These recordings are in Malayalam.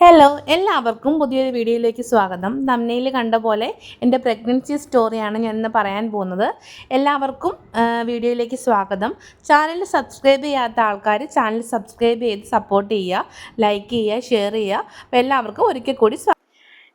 ഹലോ എല്ലാവർക്കും പുതിയൊരു വീഡിയോയിലേക്ക് സ്വാഗതം. തമ്മനയിൽ കണ്ട പോലെ എന്റെ പ്രഗ്നൻസി സ്റ്റോറിയാണ് ഞാൻ ഇന്ന് പറയാൻ പോകുന്നത്. എല്ലാവർക്കും വീഡിയോയിലേക്ക് സ്വാഗതം. ചാനൽ സബ്സ്ക്രൈബ് ചെയ്യാത്ത ആൾക്കാർ ചാനൽ സബ്സ്ക്രൈബ് ചെയ്ത് സപ്പോർട്ട് ചെയ്യുക ലൈക്ക് ചെയ്യുക ഷെയർ ചെയ്യുക. അപ്പോൾ എല്ലാവർക്കും ഒരിക്കൽ കൂടി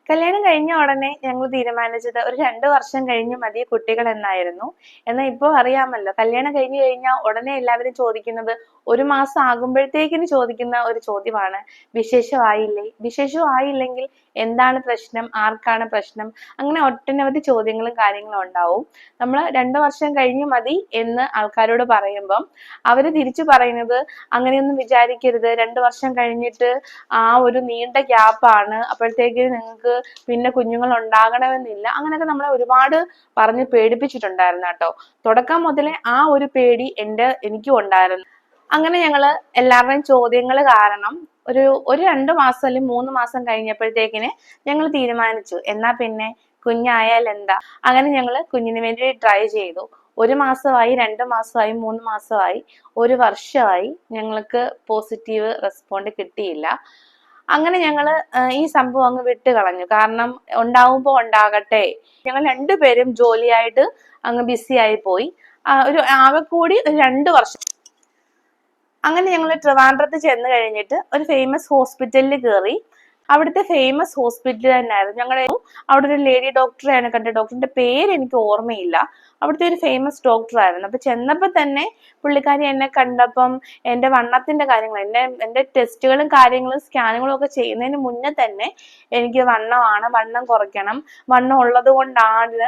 കല്യാണം കഴിഞ്ഞ ഉടനെ ഞങ്ങൾ തീരുമാനിച്ചത് ഒരു രണ്ട് വർഷം കഴിഞ്ഞ് മതി കുട്ടികൾ എന്നായിരുന്നു. എന്നാൽ ഇപ്പോൾ അറിയാമല്ലോ കല്യാണം കഴിഞ്ഞു കഴിഞ്ഞാൽ ഉടനെ എല്ലാവരും ചോദിക്കുന്നത് ഒരു മാസം ആകുമ്പോഴത്തേക്കിന് ചോദിക്കുന്ന ഒരു ചോദ്യമാണ്. വിശേഷമായില്ലേ വിശേഷമായില്ലെങ്കിൽ എന്താണ് പ്രശ്നം ആർക്കാണ് പ്രശ്നം അങ്ങനെ ഒട്ടനവധി ചോദ്യങ്ങളും കാര്യങ്ങളും ഉണ്ടാവും. നമ്മൾ രണ്ടു വർഷം കഴിഞ്ഞ് മതി എന്ന് ആൾക്കാരോട് പറയുമ്പം അവർ തിരിച്ചു പറയുന്നത് അങ്ങനെയൊന്നും വിചാരിക്കരുത്. രണ്ടു വർഷം കഴിഞ്ഞിട്ട് ആ ഒരു നീണ്ട ഗ്യാപ്പാണ് അപ്പോഴത്തേക്ക് നിങ്ങൾക്ക് പിന്നെ കുഞ്ഞുങ്ങൾ ഉണ്ടാകണമെന്നില്ല. അങ്ങനെയൊക്കെ നമ്മളെ ഒരുപാട് പറഞ്ഞ് പേടിപ്പിച്ചിട്ടുണ്ടായിരുന്നു കേട്ടോ. തുടക്കം മുതലേ ആ ഒരു പേടി എന്റെ എനിക്കും ഉണ്ടായിരുന്നു. അങ്ങനെ ഞങ്ങൾ എല്ലാവരുടെയും ചോദ്യങ്ങൾ കാരണം ഒരു ഒരു രണ്ട് മാസം അല്ലെങ്കിൽ മൂന്ന് മാസം കഴിഞ്ഞപ്പോഴത്തേക്കിന് ഞങ്ങൾ തീരുമാനിച്ചു. എന്നാ പിന്നെ കുഞ്ഞായാൽ എന്താ? അങ്ങനെ ഞങ്ങൾ കുഞ്ഞിന് വേണ്ടി ട്രൈ ചെയ്തു. ഒരു മാസമായി രണ്ട് മാസമായി മൂന്ന് മാസമായി ഒരു വർഷമായി ഞങ്ങൾക്ക് പോസിറ്റീവ് റെസ്പോണ്ട് കിട്ടിയില്ല. അങ്ങനെ ഞങ്ങൾ ഈ സംഭവം അങ്ങ് വിട്ട് കളഞ്ഞു കാരണം ഉണ്ടാവുമ്പോൾ ഉണ്ടാകട്ടെ. ഞങ്ങൾ രണ്ടുപേരും ജോലിയായിട്ട് അങ്ങ് ബിസിയായി പോയി. ഒരു ആകെ കൂടി രണ്ട് വർഷം അങ്ങനെ ഞങ്ങൾ ട്രിവാൻഡ്രത്ത് ചെന്ന് കഴിഞ്ഞിട്ട് ഒരു ഫേമസ് ഹോസ്പിറ്റലിൽ കയറി അവിടുത്തെ ഫേമസ് ഹോസ്പിറ്റൽ തന്നെയായിരുന്നു ഞങ്ങളുടെ അവിടെ ഒരു ലേഡി ഡോക്ടറെയാണ് കണ്ട. ഡോക്ടറിന്റെ പേര് എനിക്ക് ഓർമ്മയില്ല. അവിടുത്തെ ഒരു ഫേമസ് ഡോക്ടർ ആയിരുന്നു. അപ്പൊ ചെന്നപ്പോ തന്നെ പുള്ളിക്കാരി എന്നെ കണ്ടപ്പം എന്റെ വണ്ണത്തിന്റെ കാര്യങ്ങൾ എന്റെ എന്റെ ടെസ്റ്റുകളും കാര്യങ്ങളും സ്കാനുകളും ഒക്കെ ചെയ്യുന്നതിന് മുന്നേ തന്നെ എനിക്ക് വണ്ണമാണ്. വണ്ണം കുറയ്ക്കണം. വണ്ണം ഉള്ളത് കൊണ്ടാണ്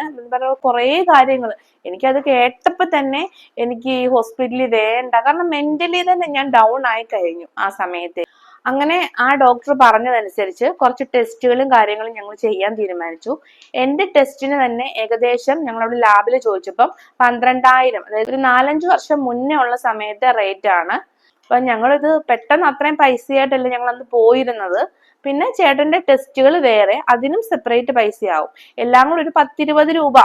കുറേ കാര്യങ്ങൾ എനിക്കത് കേട്ടപ്പോ തന്നെ എനിക്ക് ഈ ഹോസ്പിറ്റലിൽ വേണ്ട. കാരണം മെന്റലി തന്നെ ഞാൻ ഡൗൺ ആയി കഴിഞ്ഞു ആ സമയത്ത്. അങ്ങനെ ആ ഡോക്ടർ പറഞ്ഞതനുസരിച്ച് കുറച്ച് ടെസ്റ്റുകളും കാര്യങ്ങളും ഞങ്ങൾ ചെയ്യാൻ തീരുമാനിച്ചു. എന്റെ ടെസ്റ്റിന് തന്നെ ഏകദേശം ഞങ്ങളവിടെ ലാബിൽ ചോദിച്ചപ്പം പന്ത്രണ്ടായിരം അതായത് ഒരു നാലഞ്ച് വർഷം മുന്നേ ഉള്ള സമയത്തെ റേറ്റ് ആണ്. അപ്പൊ ഞങ്ങളിത് പെട്ടെന്ന് അത്രയും പൈസയായിട്ടല്ല ഞങ്ങൾ അന്ന് പോയിരുന്നത്. പിന്നെ ചേട്ടന്റെ ടെസ്റ്റുകൾ വേറെ അതിനും സെപ്പറേറ്റ് പൈസയാവും. എല്ലാം കൂടി ഒരു പത്തിരുപത് രൂപ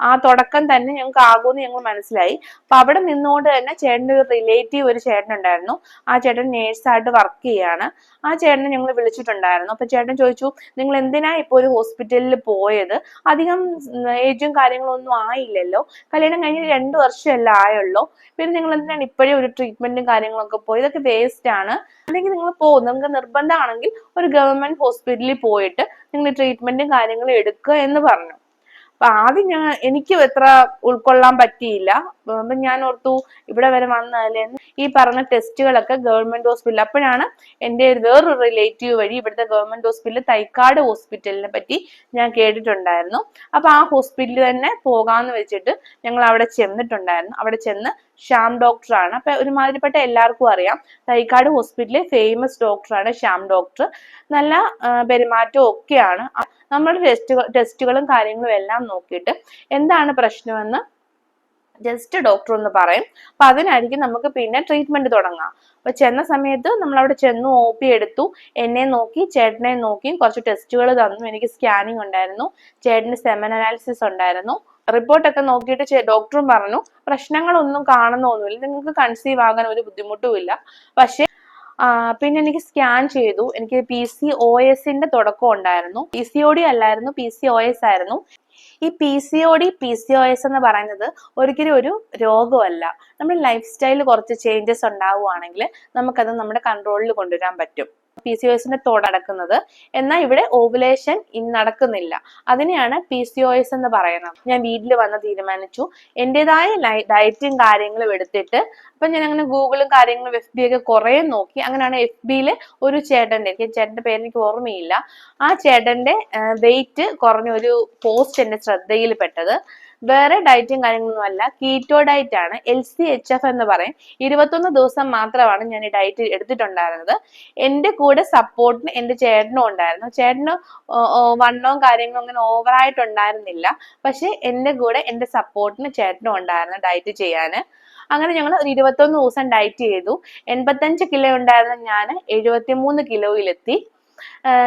ആ തുടക്കം തന്നെ ഞങ്ങൾക്ക് ആകുമെന്ന് ഞങ്ങൾ മനസ്സിലായി. അപ്പൊ അവിടെ നിന്നുകൊണ്ട് തന്നെ ചേട്ടന്റെ ഒരു റിലേറ്റീവ് ഒരു ചേട്ടൻ ഉണ്ടായിരുന്നു ആ ചേട്ടൻ നേഴ്സായിട്ട് വർക്ക് ചെയ്യാണ്. ആ ചേട്ടനെ ഞങ്ങൾ വിളിച്ചിട്ടുണ്ടായിരുന്നു. അപ്പൊ ചേട്ടൻ ചോദിച്ചു നിങ്ങൾ എന്തിനാ ഇപ്പോൾ ഒരു ഹോസ്പിറ്റലിൽ പോയത്? അധികം ഏജും കാര്യങ്ങളും ഒന്നും ആയില്ലല്ലോ. കല്യാണം കഴിഞ്ഞ് രണ്ട് വർഷമല്ല ആയുള്ളൂ. പിന്നെ നിങ്ങൾ എന്തിനാണ് ഇപ്പോഴേ ഒരു ട്രീറ്റ്മെന്റും കാര്യങ്ങളൊക്കെ പോയി ഇതൊക്കെ വേസ്റ്റ് ആണ്. അല്ലെങ്കിൽ നിങ്ങൾ പോകും നിങ്ങൾക്ക് നിർബന്ധമാണെങ്കിൽ ഒരു ഗവൺമെന്റ് ഹോസ്പിറ്റലിൽ പോയിട്ട് നിങ്ങൾ ട്രീറ്റ്മെന്റും കാര്യങ്ങളും എടുക്കുക എന്ന് പറഞ്ഞു. അപ്പൊ ആദ്യം ഞാൻ എനിക്ക് എത്ര ഉൾക്കൊള്ളാൻ പറ്റിയില്ല. അപ്പൊ ഞാൻ ഓർത്തു ഇവിടെ വരെ വന്നാലേ ഈ പറഞ്ഞ ടെസ്റ്റുകളൊക്കെ ഗവൺമെന്റ് ഹോസ്പിറ്റലിൽ അപ്പോഴാണ് എന്റെ വേറൊരു റിലേറ്റീവ് വഴി ഇവിടുത്തെ ഗവൺമെന്റ് ഹോസ്പിറ്റലിൽ തൈക്കാട് ഹോസ്പിറ്റലിനെ പറ്റി ഞാൻ കേട്ടിട്ടുണ്ടായിരുന്നു. അപ്പൊ ആ ഹോസ്പിറ്റലിൽ തന്നെ പോകാന്ന് വെച്ചിട്ട് ഞങ്ങൾ അവിടെ ചെന്നിട്ടുണ്ടായിരുന്നു. അവിടെ ചെന്ന് ശ്യാം ഡോക്ടറാണ്. അപ്പൊ ഒരുമാതിരിപ്പെട്ട എല്ലാവർക്കും അറിയാം. തൈക്കാട് ഹോസ്പിറ്റലിലെ ഫേമസ് ഡോക്ടറാണ് ശ്യാം ഡോക്ടർ. നല്ല പെരുമാറ്റവും ഒക്കെയാണ്. നമ്മൾ ടെസ്റ്റുകൾ ടെസ്റ്റുകളും കാര്യങ്ങളും എല്ലാം നോക്കിയിട്ട് എന്താണ് പ്രശ്നമെന്ന് ജസ്റ്റ് ഡോക്ടർ ഒന്ന് പറയും. അപ്പൊ അതിനായിരിക്കും നമുക്ക് പിന്നെ ട്രീറ്റ്മെന്റ് തുടങ്ങാം. അപ്പൊ ചെന്ന സമയത്ത് നമ്മൾ അവിടെ ചെന്നു ഒ പി എടുത്തു. എന്നെ നോക്കി ചേട്ടനെ നോക്കി കുറച്ച് ടെസ്റ്റുകൾ തന്നു. എനിക്ക് സ്കാനിങ് ഉണ്ടായിരുന്നു. ചേട്ടന് സെമൻ അനാലിസിസ് ഉണ്ടായിരുന്നു. റിപ്പോർട്ടൊക്കെ നോക്കിയിട്ട് ഡോക്ടറും പറഞ്ഞു. പ്രശ്നങ്ങളൊന്നും കാണുന്നൊന്നുമില്ല. നിങ്ങൾക്ക് കൺസീവ് ആകാൻ ഒരു ബുദ്ധിമുട്ടുമില്ല. പക്ഷേ പിന്നെ എനിക്ക് സ്കാൻ ചെയ്തു. എനിക്ക് പി സി ഒ എസിന്റെ തുടക്കം ഉണ്ടായിരുന്നു. പി സി ഒ ഡി അല്ലായിരുന്നു പി സി ഒ എസ് ആയിരുന്നു. ഈ P C O D P C O S എന്ന് പറയുന്നത് ഒരിക്കലും ഒരു രോഗമല്ല. നമ്മുടെ ലൈഫ് സ്റ്റൈലിൽ കുറച്ച് ചേഞ്ചസ് ഉണ്ടാവുകയാണെങ്കിൽ നമുക്കത് നമ്മുടെ കൺട്രോളിൽ കൊണ്ടുവരാൻ പറ്റും. പി സി ഒ എസിന്റെ തുടക്കുന്നത് എന്നാൽ ഇവിടെ ഓവുലേഷൻ നടക്കുന്നില്ല. അതിനെയാണ് പി സി ഒ എസ് എന്ന് പറയുന്നത്. ഞാൻ വീട്ടിൽ വന്ന് തീരുമാനിച്ചു. എന്റെതായ ഡയറ്റും കാര്യങ്ങളും എടുത്തിട്ട് അപ്പൊ ഞാൻ അങ്ങനെ ഗൂഗിളും കാര്യങ്ങളും എഫ് ബി ഒക്കെ കുറെ നോക്കി. അങ്ങനെയാണ് എഫ് ബിയിൽ ഒരു ചേട്ടന്റെ എനിക്ക് ചേട്ടന്റെ പേര് എനിക്ക് ഓർമ്മയില്ല. ആ ചേട്ടന്റെ വെയിറ്റ് കുറഞ്ഞ ഒരു പോസ്റ്റ് എന്റെ ശ്രദ്ധയിൽ പെട്ടത് വേറെ ഡയറ്റും കാര്യങ്ങളൊന്നും അല്ല. കീറ്റോ ഡയറ്റ് ആണ്. എൽ സി എച്ച് എഫ് എന്ന് പറയും. ഇരുപത്തൊന്ന് ദിവസം മാത്രമാണ് ഞാൻ ഈ ഡയറ്റ് എടുത്തിട്ടുണ്ടായിരുന്നത്. എന്റെ കൂടെ സപ്പോർട്ടിന് എന്റെ ചേട്ടനും ഉണ്ടായിരുന്നു. ചേട്ടന് വണ്ണവും കാര്യങ്ങളും അങ്ങനെ ഓവറായിട്ടുണ്ടായിരുന്നില്ല പക്ഷെ എന്റെ കൂടെ എന്റെ സപ്പോർട്ടിന് ചേട്ടനും ഉണ്ടായിരുന്നു ഡയറ്റ് ചെയ്യാൻ അങ്ങനെ ഞങ്ങൾ ഒരു ഇരുപത്തൊന്ന് ദിവസം ഡയറ്റ് ചെയ്തു. എൺപത്തഞ്ച് കിലോ ഉണ്ടായിരുന്ന ഞാൻ എഴുപത്തിമൂന്ന് കിലോയിലെത്തി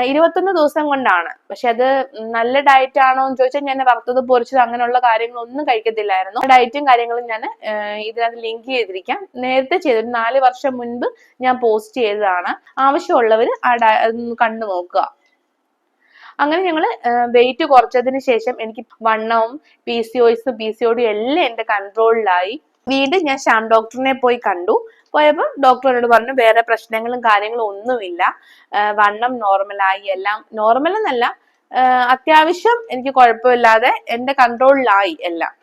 ഇരുപത്തൊന്ന് ദിവസം കൊണ്ടാണ്. പക്ഷെ അത് നല്ല ഡയറ്റ് ആണോ എന്ന് ചോദിച്ചാൽ ഞാൻ വറുത്തത് പൊരിച്ചത് അങ്ങനെയുള്ള കാര്യങ്ങളൊന്നും കഴിക്കത്തില്ലായിരുന്നു. ഡയറ്റും കാര്യങ്ങളും ഞാൻ ഇതിനകത്ത് ലിങ്ക് ചെയ്തിരിക്കാം. നേരത്തെ ചെയ്ത് ഒരു നാല് വർഷം മുൻപ് ഞാൻ പോസ്റ്റ് ചെയ്തതാണ്. ആവശ്യമുള്ളവർ ആ കണ്ടു നോക്കുക. അങ്ങനെ ഞങ്ങൾ വെയിറ്റ് കുറച്ചതിന് ശേഷം എനിക്ക് വണ്ണവും പി സി പി സി ഒടിയും എല്ലാം എന്റെ കൺട്രോളിലായി വീണ്ടും ഞാൻ ശ്യാം ഡോക്ടറിനെ പോയി കണ്ടു. പോയപ്പോൾ ഡോക്ടറോട് പറഞ്ഞു വേറെ പ്രശ്നങ്ങളും കാര്യങ്ങളും ഒന്നുമില്ല. വണ്ണം നോർമലായി എല്ലാം നോർമൽ എന്നല്ല അത്യാവശ്യം എനിക്ക് കുഴപ്പമില്ലാതെ എന്റെ കൺട്രോളിലായി എല്ലാം.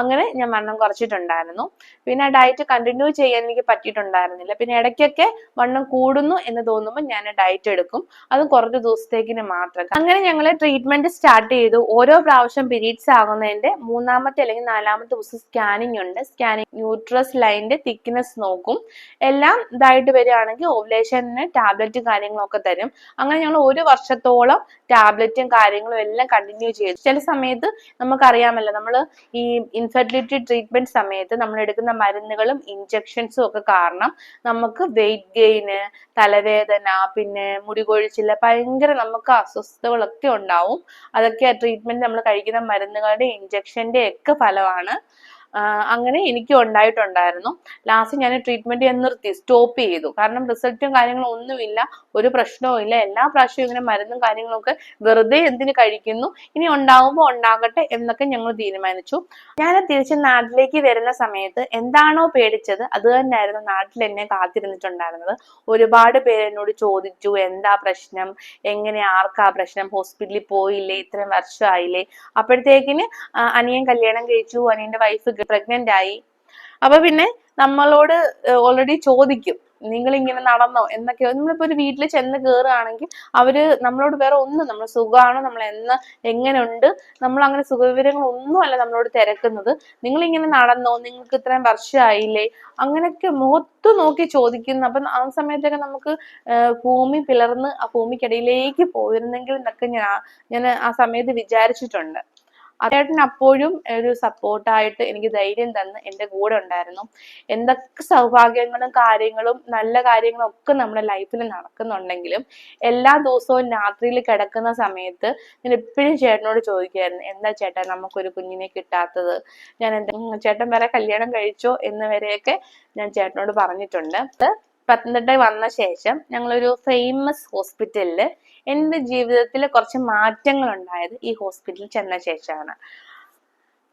അങ്ങനെ ഞാൻ വണ്ണം കുറച്ചിട്ടുണ്ടായിരുന്നു. പിന്നെ ഡയറ്റ് കണ്ടിന്യൂ ചെയ്യാൻ എനിക്ക് പറ്റിയിട്ടുണ്ടായിരുന്നില്ല. പിന്നെ ഇടയ്ക്കൊക്കെ വണ്ണം കൂടുന്നു എന്ന് തോന്നുമ്പോൾ ഞാൻ ഡയറ്റ് എടുക്കും. അതും കുറച്ച് ദിവസത്തേക്കിന് മാത്രം. അങ്ങനെ ഞങ്ങൾ ട്രീറ്റ്മെന്റ് സ്റ്റാർട്ട് ചെയ്തു. ഓരോ പ്രാവശ്യം പീരീഡ്സ് ആകുന്നതിന്റെ മൂന്നാമത്തെ അല്ലെങ്കിൽ നാലാമത്തെ ദിവസം സ്കാനിങ് ഉണ്ട്. സ്കാനിങ് ന്യൂട്രസ് ലൈനിന്റെ തിക്നെസ് നോക്കും. എല്ലാം ഇതായിട്ട് വരികയാണെങ്കിൽ ഓവുലേഷന് ടാബ്ലറ്റ് കാര്യങ്ങളൊക്കെ തരും. അങ്ങനെ ഞങ്ങൾ ഒരു വർഷത്തോളം ടാബ്ലറ്റും കാര്യങ്ങളും എല്ലാം കണ്ടിന്യൂ ചെയ്തു. ചില സമയത്ത് നമുക്കറിയാമല്ലോ നമ്മൾ ഈ ഇൻഫെർട്ടിലിറ്റി ട്രീറ്റ്മെന്റ് സമയത്ത് നമ്മൾ എടുക്കുന്ന മരുന്നുകളും ഇഞ്ചെക്ഷൻസും ഒക്കെ കാരണം നമുക്ക് വെയിറ്റ് ഗെയിന് തലവേദന പിന്നെ മുടി കൊഴിച്ചില്ല ഭയങ്കര നമുക്ക് അസ്വസ്ഥതകളൊക്കെ ഉണ്ടാവും. അതൊക്കെ ആ ട്രീറ്റ്മെന്റ് നമ്മൾ കഴിക്കുന്ന മരുന്നുകളുടെ ഇഞ്ചെക്ഷന്റെ ഒക്കെ ഫലമാണ്. അങ്ങനെ എനിക്കും ഉണ്ടായിട്ടുണ്ടായിരുന്നു. ലാസ്റ്റ് ഞാൻ ട്രീറ്റ്മെന്റ് ഞാൻ നിർത്തി സ്റ്റോപ്പ് ചെയ്തു. കാരണം റിസൾട്ടും കാര്യങ്ങളും ഒന്നുമില്ല ഒരു പ്രശ്നവും ഇല്ല. എല്ലാ പ്രാവശ്യവും ഇങ്ങനെ മരുന്നും കാര്യങ്ങളൊക്കെ വെറുതെ എന്തിന് കഴിക്കുന്നു ഇനി ഉണ്ടാവുമ്പോൾ ഉണ്ടാകട്ടെ എന്നൊക്കെ ഞങ്ങൾ തീരുമാനിച്ചു. ഞാൻ തിരിച്ച് നാട്ടിലേക്ക് വരുന്ന സമയത്ത് എന്താണോ പേടിച്ചത് അത് തന്നെയായിരുന്നു നാട്ടിൽ എന്നെ കാത്തിരുന്നിട്ടുണ്ടായിരുന്നത്. ഒരുപാട് പേരെന്നോട് ചോദിച്ചു എന്താ പ്രശ്നം? എങ്ങനെ? ആർക്കാ പ്രശ്നം? ഹോസ്പിറ്റലിൽ പോയില്ലേ? ഇത്രയും വർഷമായില്ലേ അപ്പോഴത്തേക്കിന് അനിയൻ കല്യാണം കഴിച്ചു അനിയന്റെ വൈഫ് പ്രഗ്നന്റ് ആയി. അപ്പൊ പിന്നെ നമ്മളോട് ഓൾറെഡി ചോദിക്കും നിങ്ങൾ ഇങ്ങനെ നടന്നോ? എന്നൊക്കെ. നമ്മളിപ്പോ ഒരു വീട്ടിൽ ചെന്ന് കയറുകയാണെങ്കിൽ അവർ നമ്മളോട് വേറെ ഒന്നും നമ്മൾ സുഖമാണോ നമ്മൾ എന്ന് എങ്ങനെയുണ്ട്? നമ്മൾ അങ്ങനെ സുഖവിവരങ്ങൾ ഒന്നുമല്ല നമ്മളോട് തിരക്കുന്നത്. നിങ്ങൾ ഇങ്ങനെ നടന്നോ? നിങ്ങൾക്ക് ഇത്രയും വർഷമായില്ലേ അങ്ങനെയൊക്കെ മുഖത്ത് നോക്കി ചോദിക്കുന്നു. അപ്പൊ ആ സമയത്തൊക്കെ നമുക്ക് ഭൂമി പിളർന്ന് ആ ഭൂമിക്കിടയിലേക്ക് പോയിരുന്നെങ്കിൽ എന്നൊക്കെ ഞാൻ ഞാൻ ആ സമയത്ത് വിചാരിച്ചിട്ടുണ്ട്. അദ്ദേഹത്തിന് അപ്പോഴും ഒരു സപ്പോർട്ടായിട്ട് എനിക്ക് ധൈര്യം തന്ന് എന്റെ കൂടെ ഉണ്ടായിരുന്നു. എന്തൊക്കെ സൗഭാഗ്യങ്ങളും കാര്യങ്ങളും നല്ല കാര്യങ്ങളും ഒക്കെ നമ്മുടെ ലൈഫിൽ നടക്കുന്നുണ്ടെങ്കിലും എല്ലാ ദിവസവും രാത്രിയിൽ കിടക്കുന്ന സമയത്ത് ഞാൻ എപ്പോഴും ചേട്ടനോട് ചോദിക്കുമായിരുന്നു എന്താ ചേട്ടാ നമുക്കൊരു കുഞ്ഞിനെ കിട്ടാത്തത്? ഞാൻ എന്താ ചേട്ടൻ വരെ കല്യാണം കഴിച്ചോ? എന്ന് വരെയൊക്കെ ഞാൻ ചേട്ടനോട് പറഞ്ഞിട്ടുണ്ട്. പത്തനംതിട്ട വന്ന ശേഷം ഞങ്ങളൊരു ഫേമസ് ഹോസ്പിറ്റലിൽ എന്റെ ജീവിതത്തിൽ കുറച്ച് മാറ്റങ്ങൾ ഉണ്ടായത് ഈ ഹോസ്പിറ്റലിൽ ചെന്ന ശേഷമാണ്.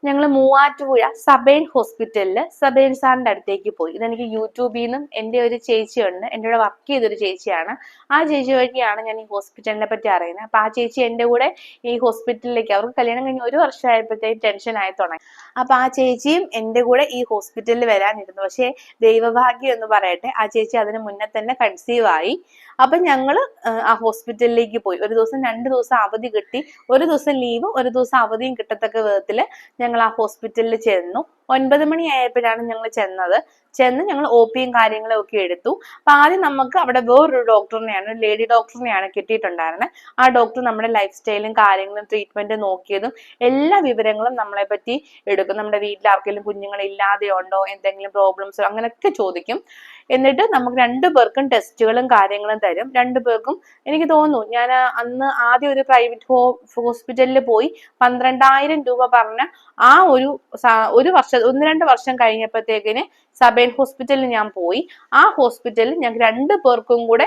ഞങ്ങൾ മൂവാറ്റുപുഴ സബൈൻ ഹോസ്പിറ്റലിൽ സബൈൻ സാറിന്റെ അടുത്തേക്ക് പോയി. ഇതെനിക്ക് യൂട്യൂബിൽ നിന്നും എന്റെ ഒരു ചേച്ചിയുണ്ട്. എന്റെ കൂടെ വർക്ക് ചെയ്തൊരു ചേച്ചിയാണ്. ആ ചേച്ചി വഴിയാണ് ഞാൻ ഈ ഹോസ്പിറ്റലിനെ പറ്റി അറിയുന്നത്. അപ്പോൾ ആ ചേച്ചി എന്റെ കൂടെ ഈ ഹോസ്പിറ്റലിലേക്ക് അവർക്ക് കല്യാണം കഴിഞ്ഞ് ഒരു വർഷമായപ്പോഴത്തേക്കും ടെൻഷൻ ആയി തുടങ്ങി. അപ്പോൾ ആ ചേച്ചിയും എന്റെ കൂടെ ഈ ഹോസ്പിറ്റലിൽ വരാനിരുന്നു. പക്ഷേ ദൈവഭാഗ്യം എന്ന് പറയട്ടെ ആ ചേച്ചി അതിന് മുന്നേ തന്നെ കൺസീവ് ആയി. അപ്പൊ ഞങ്ങൾ ആ ഹോസ്പിറ്റലിലേക്ക് പോയി. ഒരു ദിവസം രണ്ട് ദിവസം അവധി കിട്ടി. ഒരു ദിവസം ലീവ് ഒരു ദിവസം അവധിയും കിട്ടത്തക്ക വിധത്തിൽ ഞങ്ങൾ ആ ഹോസ്പിറ്റലിൽ ചെന്നു. ഒൻപത് മണി ആയപ്പോഴാണ് ഞങ്ങൾ ചെന്നത്. ചെന്ന് ഞങ്ങൾ ഒ പിയും കാര്യങ്ങളും ഒക്കെ എടുത്തു. അപ്പൊ ആദ്യം നമുക്ക് അവിടെ വേറൊരു ഡോക്ടറിനെയാണ് ലേഡി ഡോക്ടറിനെയാണ് കിട്ടിയിട്ടുണ്ടായിരുന്നത് ആ ഡോക്ടർ നമ്മുടെ ലൈഫ് സ്റ്റൈലും കാര്യങ്ങളും ട്രീറ്റ്മെന്റ് നോക്കിയതും എല്ലാ വിവരങ്ങളും നമ്മളെ പറ്റി എടുക്കും. നമ്മുടെ വീട്ടിൽ ആർക്കെങ്കിലും കുഞ്ഞുങ്ങൾ ഇല്ലാതെ ഉണ്ടോ എന്തെങ്കിലും പ്രോബ്ലംസോ അങ്ങനെയൊക്കെ ചോദിക്കും. എന്നിട്ട് നമുക്ക് രണ്ടു പേർക്കും ടെസ്റ്റുകളും കാര്യങ്ങളും തരും. രണ്ടു പേർക്കും എനിക്ക് തോന്നുന്നു ഞാൻ അന്ന് ആദ്യം ഒരു പ്രൈവറ്റ് ഹോ ഹോസ്പിറ്റലിൽ പോയി പന്ത്രണ്ടായിരം രൂപ പറഞ്ഞ ആ ഒരു ഒരു വർഷം ഒന്ന് രണ്ട് വർഷം കഴിഞ്ഞപ്പോഴത്തേക്കിന് സബേൻ ഹോസ്പിറ്റലിൽ ഞാൻ പോയി. ആ ഹോസ്പിറ്റലിൽ ഞങ്ങൾക്ക് രണ്ടു പേർക്കും കൂടെ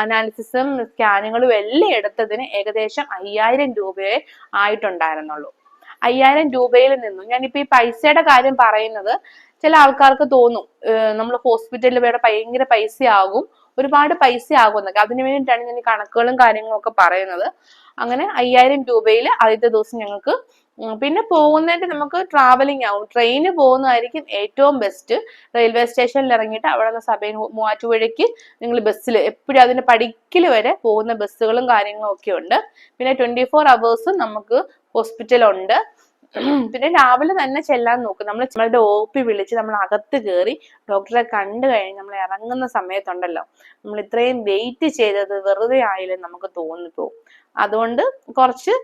അനാലിസിസും സ്കാനുകളും എല്ലാം എടുത്തതിന് ഏകദേശം അയ്യായിരം രൂപയെ ആയിട്ടുണ്ടായിരുന്നുള്ളൂ. അയ്യായിരം രൂപയിൽ നിന്നും. ഞാനിപ്പോ ഈ പൈസയുടെ കാര്യം പറയുന്നത് ചില ആൾക്കാർക്ക് തോന്നും നമ്മൾ ഹോസ്പിറ്റലിൽ വേറെ ഭയങ്കര പൈസ ആകും ഒരുപാട് പൈസ ആകും എന്നൊക്കെ. അതിനു വേണ്ടിയിട്ടാണ് ഞാൻ ഈ കണക്കുകളും കാര്യങ്ങളും ഒക്കെ പറയുന്നത്. അങ്ങനെ അയ്യായിരം രൂപയിൽ ആദ്യത്തെ ദിവസം ഞങ്ങൾക്ക് പിന്നെ പോകുന്നതിന് നമുക്ക് ട്രാവലിംഗ് ആവും. ട്രെയിന് പോകുന്നതായിരിക്കും ഏറ്റവും ബെസ്റ്റ് റെയിൽവേ സ്റ്റേഷനിൽ ഇറങ്ങിയിട്ട് അവിടെ നിന്ന് സഭയിൽ മൂവാറ്റുപുഴയ്ക്ക് നിങ്ങൾ ബസ്സിൽ എപ്പോഴും അതിന്റെ പടിക്കൽ വരെ പോകുന്ന ബസ്സുകളും കാര്യങ്ങളും ഒക്കെ ഉണ്ട്. പിന്നെ ട്വന്റി ഫോർ അവേഴ്സും നമുക്ക് ഹോസ്പിറ്റലുണ്ട് പിന്നെ രാവിലെ തന്നെ ചെല്ലാൻ നോക്കും. നമ്മൾ നമ്മളുടെ ഒ പി വിളിച്ച് നമ്മൾ അകത്ത് കയറി ഡോക്ടറെ കണ്ടു കഴിഞ്ഞ് നമ്മൾ ഇറങ്ങുന്ന സമയത്തുണ്ടല്ലോ. നമ്മൾ ഇത്രയും വെയിറ്റ് ചെയ്തത് വെറുതെ ആയില്ലെന്ന് നമുക്ക് തോന്നിപ്പോവും അതുകൊണ്ട് കുറച്ച്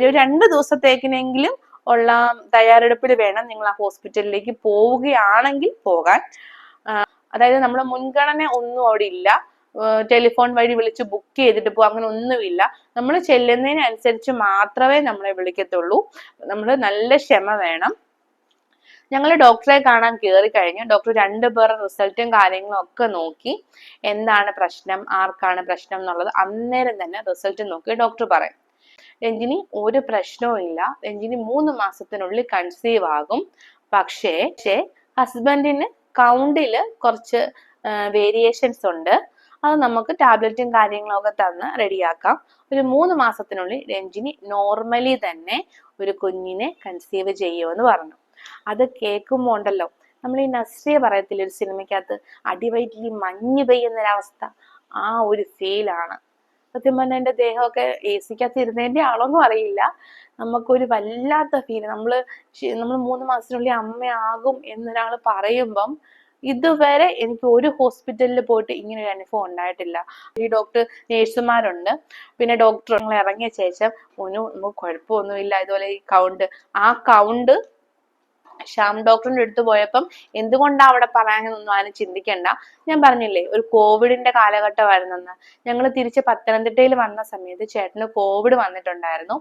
ഒരു രണ്ട് ദിവസത്തേക്കിനെങ്കിലും ഉള്ള തയ്യാറെടുപ്പിൽ വേണം നിങ്ങൾ ആ ഹോസ്പിറ്റലിലേക്ക് പോവുകയാണെങ്കിൽ പോകാൻ. അതായത് നമ്മൾ മുൻഗണന ഒന്നും അവിടെ ഇല്ല. ടെലിഫോൺ വഴി വിളിച്ച് ബുക്ക് ചെയ്തിട്ട് പോകും അങ്ങനെ ഒന്നുമില്ല. നമ്മൾ ചെല്ലുന്നതിനനുസരിച്ച് മാത്രമേ നമ്മളെ വിളിക്കത്തുള്ളൂ. നമ്മൾ നല്ല ക്ഷമ വേണം. ഞങ്ങൾ ഡോക്ടറെ കാണാൻ കയറി കഴിഞ്ഞു. ഡോക്ടർ രണ്ടു പേരുടെ റിസൾട്ടും കാര്യങ്ങളും ഒക്കെ നോക്കി. എന്താണ് പ്രശ്നം? ആർക്കാണ് പ്രശ്നം എന്നുള്ളത് അന്നേരം തന്നെ റിസൾട്ട് നോക്കി ഡോക്ടർ പറയും. രഞ്ജിനി ഒരു പ്രശ്നവും ഇല്ല. രഞ്ജിനി മൂന്ന് മാസത്തിനുള്ളിൽ കൺസീവ് ആകും. പക്ഷേ പക്ഷേ ഹസ്ബൻഡിന് കൗണ്ടിൽ കുറച്ച് വേരിയേഷൻസ് ഉണ്ട്. അത് നമുക്ക് ടാബ്ലറ്റും കാര്യങ്ങളൊക്കെ തന്ന് റെഡിയാക്കാം ഒരു മൂന്ന് മാസത്തിനുള്ളിൽ രഞ്ജിനി നോർമലി തന്നെ ഒരു കുഞ്ഞിനെ കൺസീവ് ചെയ്യുമെന്ന് പറഞ്ഞു. അത് കേൾക്കുമ്പോൾ ഉണ്ടല്ലോ നമ്മൾ ഈ നസ്രിയ പറയത്തില്ല ഒരു സിനിമയ്ക്കകത്ത് അടിവയറ്റിൽ മഞ്ഞ് പെയ്യുന്നൊരവസ്ഥ? ആ ഒരു ഫീലാണ് സത്യം പറഞ്ഞാൽ എന്റെ ദേഹമൊക്കെ എ സിക്കകത്ത് ഇരുന്നതിന്റെ ആളൊന്നും അറിയില്ല. നമുക്കൊരു വല്ലാത്ത ഫീൽ നമ്മൾ നമ്മൾ മൂന്ന് മാസത്തിനുള്ളിൽ അമ്മയാകും എന്നൊരാൾ പറയുമ്പം ഇതുവരെ എനിക്ക് ഒരു ഹോസ്പിറ്റലിൽ പോയിട്ട് ഇങ്ങനെ ഒരു അനുഭവം ഉണ്ടായിട്ടില്ല. ഈ ഡോക്ടർ നേഴ്സുമാരുണ്ട് പിന്നെ ഡോക്ടർ ഇറങ്ങിയ ശേഷം ഒന്നും നമുക്ക് കുഴപ്പമൊന്നുമില്ല. ഇതുപോലെ ഈ കൗണ്ട് ആ കൗണ്ട് ശ്യാം ഡോക്ടറിന്റെ അടുത്ത് പോയപ്പം എന്തുകൊണ്ടാ അവിടെ പറയാനൊന്നും ആരും ചിന്തിക്കണ്ട. ഞാൻ പറഞ്ഞില്ലേ ഒരു കോവിഡിന്റെ കാലഘട്ടമായിരുന്നെന്ന്. ഞങ്ങൾ തിരിച്ച് പത്തനംതിട്ടയിൽ വന്ന സമയത്ത് ചേട്ടന് കോവിഡ് വന്നിട്ടുണ്ടായിരുന്നു.